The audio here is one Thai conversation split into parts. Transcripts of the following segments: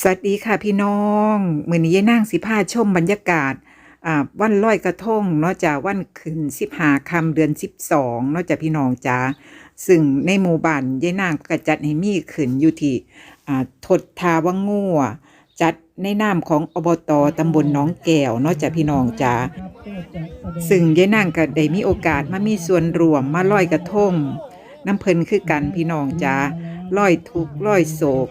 สวัสดีค่ะพี่น้องมื้อนี้ยายนางสิพาชมบรรยากาศอ่าวันลอยกระทงเนาะจ้ะวันขึ้น15ค่ำเดือน12เนาะจ้ะพี่น้องจ้าซึ่งในหมู่บ้านยายนางก็จัดให้มีขึ้นอยู่ที่อ่าทดทาวังงัวจัดในนามของอบตตำบลหนองแก้วเนาะจ้ะพี่น้องจ้าซึ่งยายนางก็ได้มีโอกาสมามีส่วนรวมมาลอยกระทงน้ำเพลินคือกันพี่น้องจ้าลอยทุกลอยโศก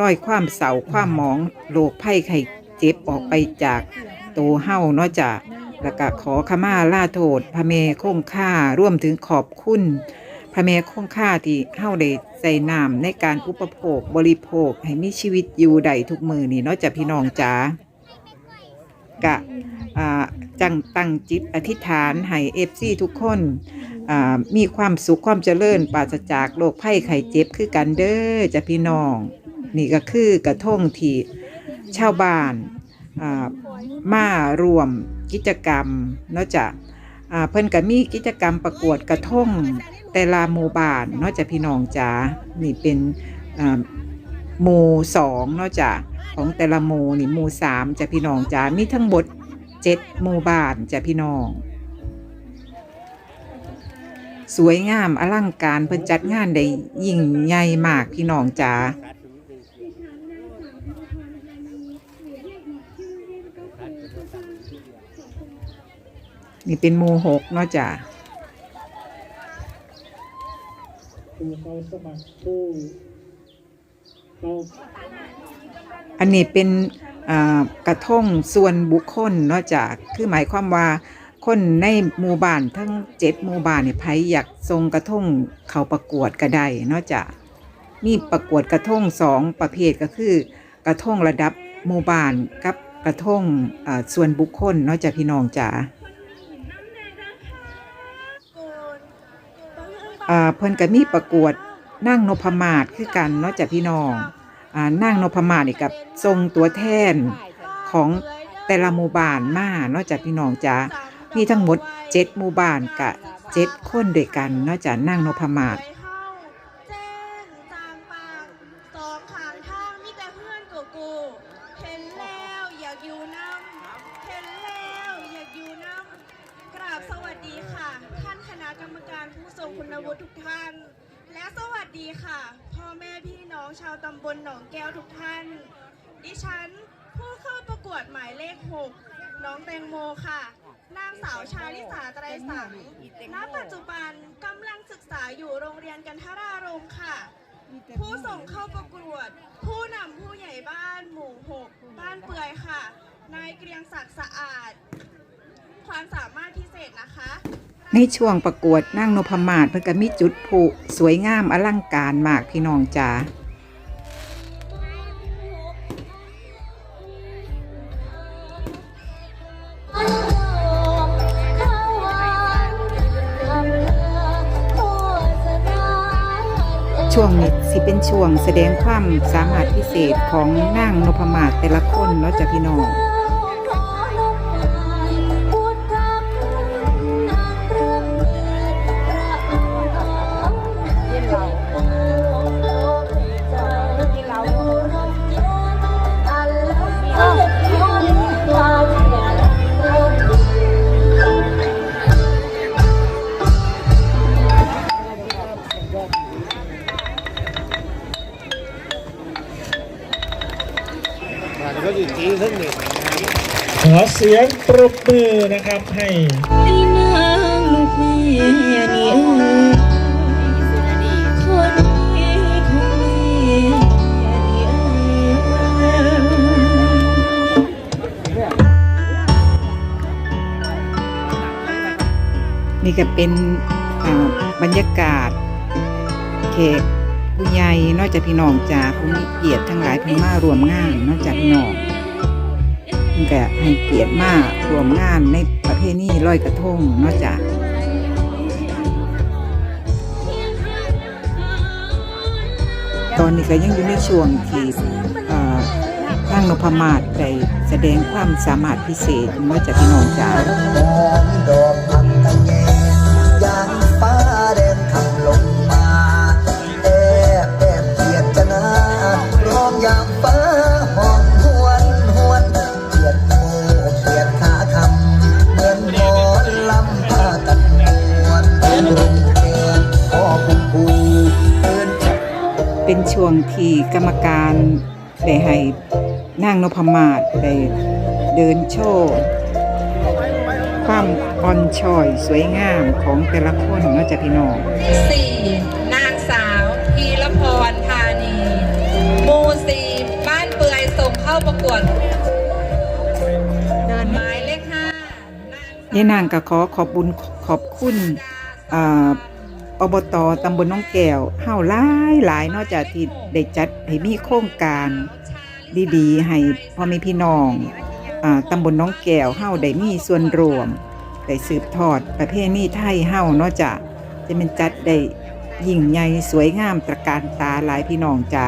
ร้อยความเศร้าความหมองโรคภัยไข้เจ็บออกไปจากตัวเฮาเนาะจ้ะแล้วก็ขอขมาล่าโทษ พระเมคงค่าร่วมถึงขอบคุณ พระเมคงค่าที่เฮาได้ใส่น้ำในการอุปโภคบริโภคให้มีชีวิตอยู่ได้ทุกมือนี่เนาะจ้ะพี่น้องจ๋ากะจังตั้งจิตอธิษฐานให้เอฟซีทุกคนมีความสุขความเจริญปราศจากโรคภัยไข้เจ็บคือกันเด้อจ้ะพี่น้อง นี่ก็คือกระทงที่ชาวบ้านมารวมกิจกรรมเนาะจะเพิ่นก็มีกิจกรรมประกวดกระทงแต่ละหมู่บ้านเนาะจะพี่น้องจ๋านี่เป็นหมู่สองเนาะจะของแต่ละหมู่นี่หมู่สามจะพี่น้องจ๋ามีทั้งหมดเจ็ดหมู่บ้านจะพี่น้อง สวยงามอลังการเพิ่นจัดงานได้ยิ่งใหญ่มากพี่น้องจ๋า นี่เป็นหมู่หกเนาะจ้ะผู้เขาสมัครผู้เขาอันนี้เป็นกระทงส่วนบุคคลเนาะจ้ะคือหมายความว่าคนในหมู่บ้านทั้งเจ็ดหมู่บ้านเนี่ยไผอยากทรงกระทงเขาประกวดก็ได้เนาะจ้ะมีประกวดกระทงสองประเภทก็คือกระทงระดับหมู่บ้านกับกระทงอ่าส่วนบุคคลเนาะจ้ะพี่น้องจ้ะ อ่าเพิ่นก็มีประกวดนั่งนพมาศคือกันเนาะจากพี่น้องอ่านั่งนพมาศนี่กับทรงตัวแทนของแต่ละหมู่บ้านมาเนาะจากพี่น้องจ้ามีทั้งหมดเจ็ดหมู่บ้านกะเจ็ดคนด้วยกันเนาะจากนั่งนพมาศ 6 บ้านเปื่อยค่ะ นายเกรียงศักดิ์สะอาด ความสามารถพิเศษนะคะ ในช่วงประกวดนั่งนพมาศเพื่อกมิจุดผุสวยงามอลังการมากพี่น้องจ๋าช่วงนี้ สิเป็นช่วงแสดงความสามารถพิเศษของนางนพมาศแต่ละคนเนาะจ้ะพี่น้อง เสียงปรบมือนะครับให้พี่นางลูกแม่นี่เอ๋ยคนดีของแม่นี่เอ๋ยนี่ก็เป็นบรรยากาศเขกผู้ใหญ่นอกจากพี่น้องจ้าผู้มีเกียรติทั้งหลายเพิ่มารวมงานนอกจากพี่น้อง ก็ให้เกียรติมากรวมงานในประเพณีลอยกระทงนอกจากตอนนี้ก็ยังอยู่ในช่วงที่เอ่อทางนพมาศได้แสดงความสามารถพิเศษนอกจากพี่น้องจ๋า ที่กรรมการได้ให้นางนพมาศได้เดินโชว์ความอ่อนช้อยสวยงามของแต่ละคนเนาะจ้ะพี่น้องสี่นางสาวพีรพรธานีหมู่สี่บ้านเปือยส่งเข้าประกวดหมายเลขห้านางสาวยายนางก็ขอขอบบุญขอบคุณ อ่าอบตตำบลน้องแก้วเฮาหลายหลายนอกจากที่ได้จัดให้มีโครงการดีๆ ให้พ่อแม่พี่น้องอ่าตำบลน้องแก้วเฮาได้มีส่วนร่วมได้สืบทอดประเพณีไทยเฮาเนอกจากจะเป็นจัดได้ยิ่งใหญ่สวยงามตระการตาหลายพี่น้องจ้า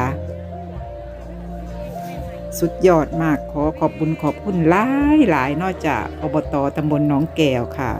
สุดยอดมากขอขอบบุญขอบคุณหลายหลายนอกจากอบตตำบลน้องแก้วค่ะ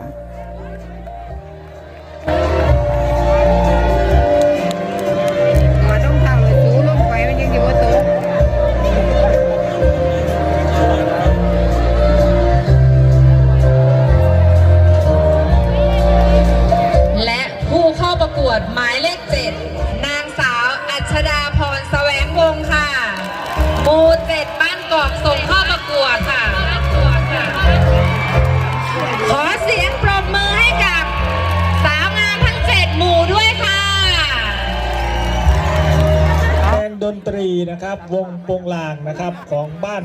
ตรีนะครับ วงโปงลางนะครับของบ้าน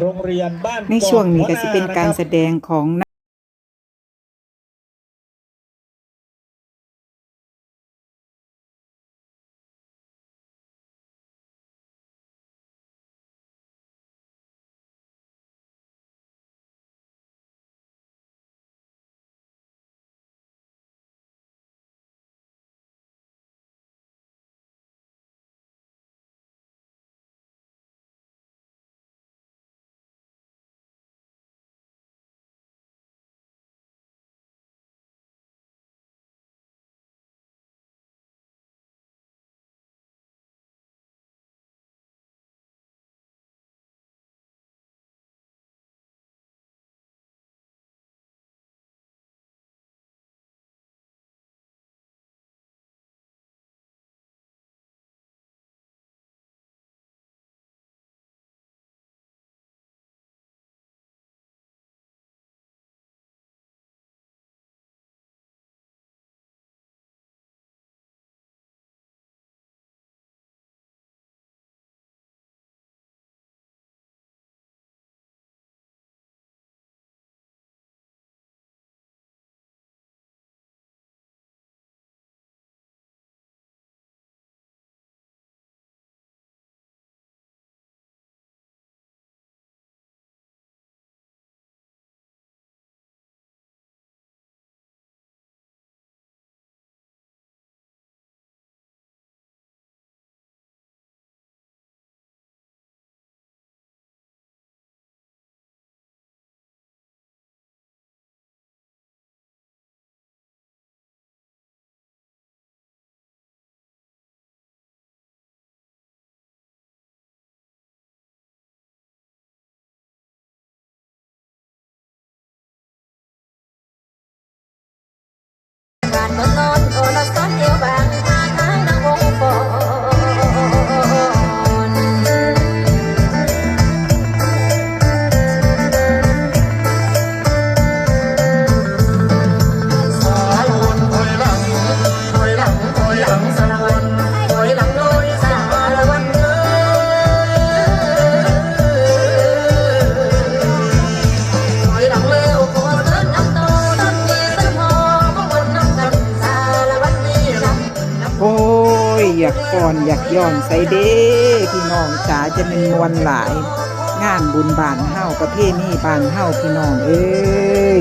โรงเรียนบ้านในช่วงนี้ก็เาะสิเป็นการะคบแสดงของ โอยากก่อนอยากย้อนใส่เด้พี่น้องจ๋าจะเป็นมวลหลาย งานบุญบานเฮาประเพณีบานเฮาพี่น้องเอ้ย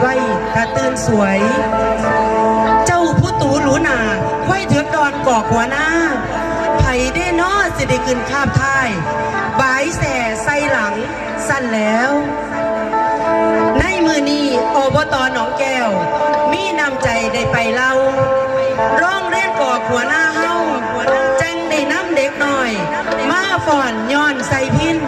ไว้ถ้าตื่นสวย เจ้าผู้ตูหรูหนาไว้เถือกดอนกอกหัวหน้าไผ่ได้นอสิได้ขึ้นคาบท้ายบายแส่ใส่หลังสั้นแล้ว ในมือนี้อบตหนองแก้ว มีนำใจได้ไปเล่าร้องเรียนกอกหัวหน้าเฮาจังได้น้ำเด็กหน่อย มาฝ่อนย้อนใส่พิน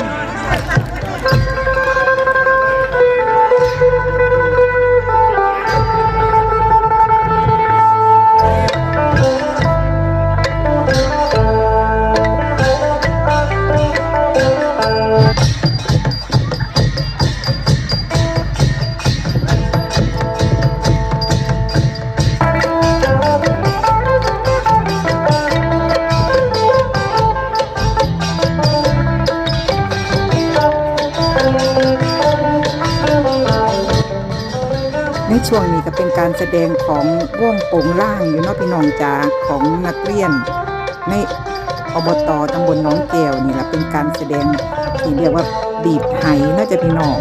แสดงของว่องโป่งล่างอยู่นอกพี่น้องจ๋าของนักเรียนในอบตตำบลน้องแก้วนี่แหละเป็นการแสดงที่เรียกว่าดีบไหน่าจะพี่น้อง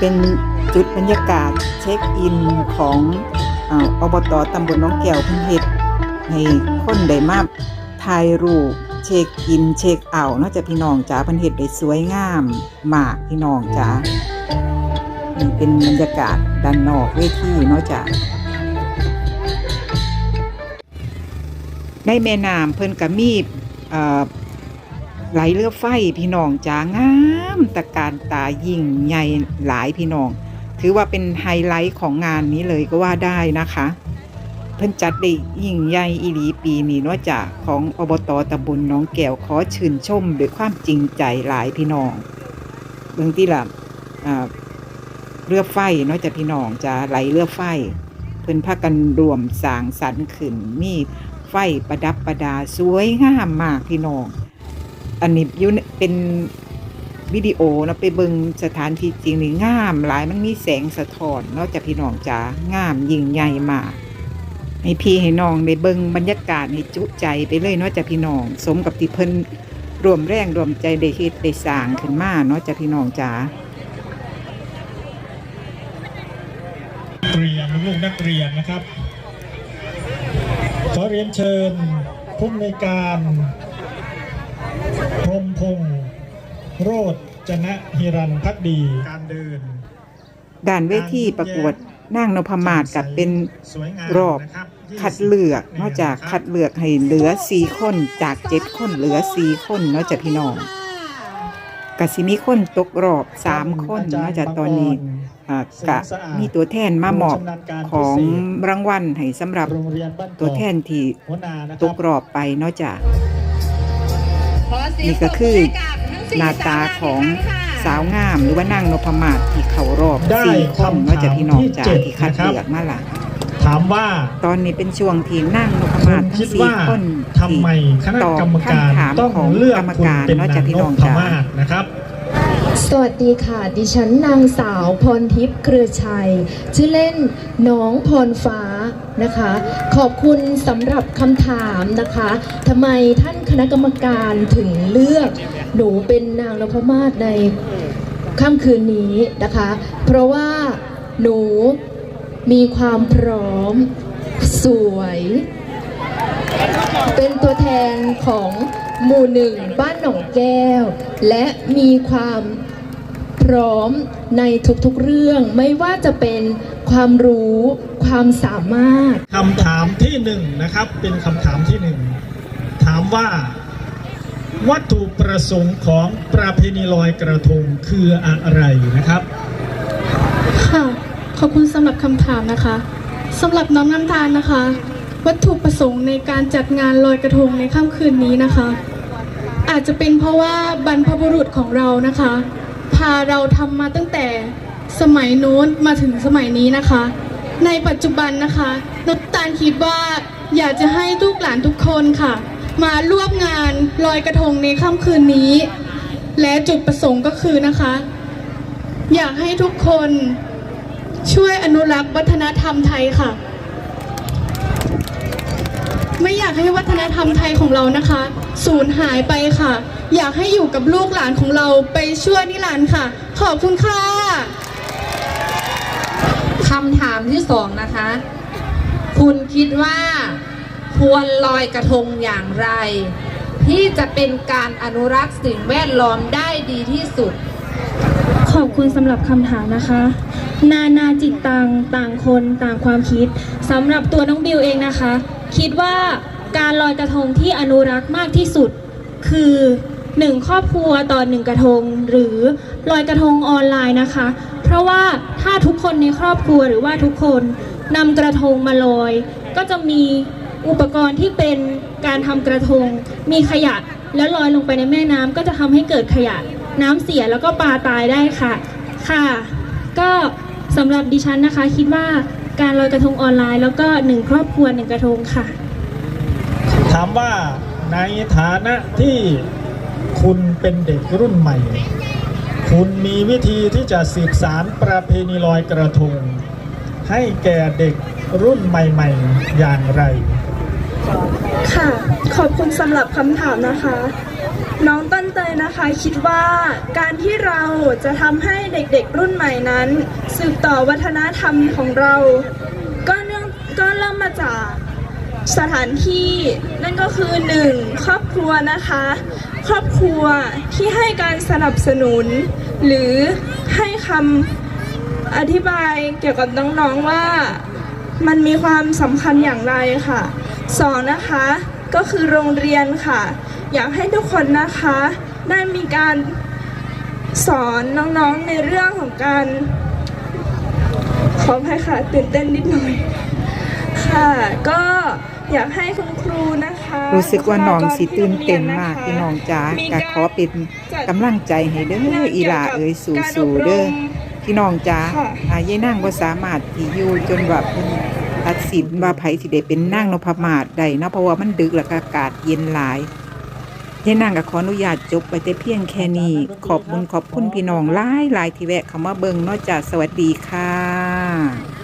เป็นจุดบรรยากาศเช็คอินของอบตตำบลหน้องแก้วพิ่นเฮ็ดให้คนได้มาถ่ายรูปเช็คอินเช็คเอาท์เนาะจ้ะพี่น้องจ๋าพิ่นเฮ็ดได้สวยงามมากพี่น้องจ๋าเป็นบรรยากาศด้านนอกเวทีเนาะจ้ะในแม่น้ำเพิ่นก็มีเอ่อ ไหลเรือไฟพี่น้องจ๋างามตะการตายิ่งใหญ่หลายพี่น้อง ถือว่าเป็นไฮไลท์ของงานนี้เลยก็ว่าได้นะคะ เพิ่นจัดได้ยิ่งใหญ่อีหลีปีนี้เนอกจากของอบตตำบลน้องแก้วขอชื่นชมด้วยความจริงใจหลายพี่น้องเบื้องที่ละเรือไฟเนอกจากพี่น้องจะไหลเรือไฟ เพิ่นพากันรวมสางสรรค์ขึ้นมีไฟประดับประดาสวยงามมากพี่น้อง อันนี้ยู่เป็นวิดีโอนะไปเบิงสถานที่จริงนี่งามหลายมันมีแสงสะท้อนเนอกจากพี่น้องจ๋างามยิ่งใหญ่มากให้พี่ให้น้องได้เบิงบรรยากาศให้จุใจไปเลยเนอกจากพี่น้องสมกับที่เพิ่นรวมแรงรวมใจได้เฮ็ดได้สร้างขึ้นมาเนอกจากพี่น้องจ๋าเตรียมลูกนักเรียนนะครับ ขอเรียนเชิญผู้อำนการ รหมพงษ์โรจจนะฮิรันพักดี การเดิน ด่านเวทีประกวดนางนพมาศกับเป็นสวยงามรอบนะครับคัดเลือกนอกจากคัดเลือกให้เหลือสี่คนจากเจ็ดคนเหลือสี่คนเนอกจากพี่น้องกสิมีคนตกรอบสามคนเนอกจากตอนนี้อ่ากะมีตัวแทนมามอบของรางวัลให้สำหรับโรงเรียนบ้านกอกตัวแทนที่หัวหนานะคตรับกรอบไปเนอกจากขอเสียง นี่ก็คือปรบมืให้กับทั้งสี่หน้าตาของสาวงามอีกครั้งค่ะสาวงามหรือว่านางนพมาศที่เขาเข้ารอบได้สี่คนเนาะจ้ะพี่น้องจ้าคำถามที่เจ็ดที่คัดนะครับเลือกมาล่ะถามว่าตอนนี้เป็นช่วงที่นั่งนพคุมาศณทั้คิดงสี่ว่าคนทำไมคณะกรรมการตอบคำถามต้องของเลือกกรรมคุณการเป็นเนาะนาจ้ะงพี่นน้องพจ๋ามาศนะครับสวัสดีค่ะ ดิฉันนางสาวพรทิพย์เครือชัย ชื่อเล่นน้องพรฟ้า นะคะ ขอบคุณสำหรับคำถามนะคะทำไมท่านคณะกรรมการถึงเลือกหนูเป็นนางนพมาศในค่ำคืนนี้นะคะ เพราะว่าหนูมีความพร้อมสวย เป็นตัวแทนของหมู่หนึ่งบ้านหนองแก้ว และมีความพร้อมในทุกๆเรื่องไม่ว่าจะเป็น ความรู้ ความสามารถคำถามที่หนึ่งนะครับ เป็นคำถามที่หนึ่งถามว่า วัตถุประสงค์ของประเพณีลอยกระทงคืออะไรนะครับค่ะขอบคุณสำหรับคำถามนะคะสำหรับน้องน้ำตาลนะคะ วัตถุประสงค์ในการจัดงานลอยกระทงในค่ำคืนนี้นะคะ อาจจะเป็นเพราะว่าบรรพบุรุษของเรานะคะ พาเราทำมาตั้งแต่ สมัยโน้นมาถึงสมัยนี้นะคะ ในปัจจุบันนะคะน้ำตาลคิดว่าอยากจะให้ลูกหลานทุกคนค่ะ มาร่วมงานลอยกระทงในค่ำคืนนี้ และจุดประสงค์ก็คือนะคะ อยากให้ทุกคนช่วยอนุรักษ์วัฒนธรรมไทยค่ะ ไม่อยากให้วัฒนธรรมไทยของเรานะคะสูญหายไปค่ะ อยากให้อยู่กับลูกหลานของเราไปชั่วนิรันดร์ค่ะ ขอบคุณค่ะ คำถามที่สองนะคะ คุณคิดว่าควรลอยกระทงอย่างไร ที่จะเป็นการอนุรักษ์สิ่งแวดล้อมได้ดีที่สุด ขอบคุณสำหรับคำถามนะคะ นานาจิตตังต่างคนต่างความคิดสำหรับตัวน้องบิวเองนะคะ คิดว่าการลอยกระทงที่อนุรักษ์มากที่สุด คือหนึ่งครอบครัวต่อหนึ่งกระทง หรือลอยกระทงออนไลน์นะคะ เพราะว่าถ้าทุกคนในครอบครัวหรือว่าทุกคนนำกระทงมาลอย ก็จะมีอุปกรณ์ที่เป็นการทำกระทง มีขยะแล้วลอยลงไปในแม่น้ำก็จะทำให้เกิดขยะน้ำเสียแล้วก็ปลาตายได้ค่ะ ค่ะ ก็สำหรับดิฉันนะคะ คิดว่าการลอยกระทงออนไลน์ แล้วก็หนึ่งครอบครัวหนึ่งกระทงค่ะ ถามว่าในฐานะที่คุณเป็นเด็กรุ่นใหม่ คุณมีวิธีที่จะสืบสารประเพณีลอยกระทง ให้แก่เด็กรุ่นใหม่ ๆ อย่างไร ค่ะ ขอบคุณสำหรับคำถามนะคะ น้องต้นเตยนะคะคิดว่าการที่เราจะทำให้เด็กๆรุ่นใหม่นั้น สืบต่อวัฒนธรรมของเรา ก็เนื่องก็เริ่มมาจากสถานที่นั่นก็คือ 1. ครอบครัวนะคะ ครอบครัวที่ให้การสนับสนุน หรือให้คำอธิบายเกี่ยวกับน้องๆว่ามันมีความสำคัญอย่างไรค่ะสองนะคะก็คือโรงเรียนค่ะ อยากให้ทุกคนนะคะ ได้มีการสอนน้องๆในเรื่องของการ ขออภัยค่ะตื่นเต้นนิดหน่อยค่ะ ก็ อยากให้คุณครูนะคะรู้สึกว่าน้องสิตื่นเต้นบุคลมากกรพี่น้องจ๋ามีก็รขอเป็นกำลังใจให้เด้ออีหลาเอ้ยสู้ๆเด้อ พี่น้องจ๋าค่ะ อายายนางบ่สามารถที่อยู่จนว่าเพิ่นตัดสินว่าไผสิได้เป็นนางนพมาศได้เนาะเพราะว่ามันดึกแล้วก็อากาศเย็นหลายยายนางก็ขออนุญาตจบไปแต่เพียงแค่นี้ขอบคุณขอบคุณพี่น้องหลายๆที่แวะเข้ามาเบิ่งเนาะจ้าสวัสดีค่ะ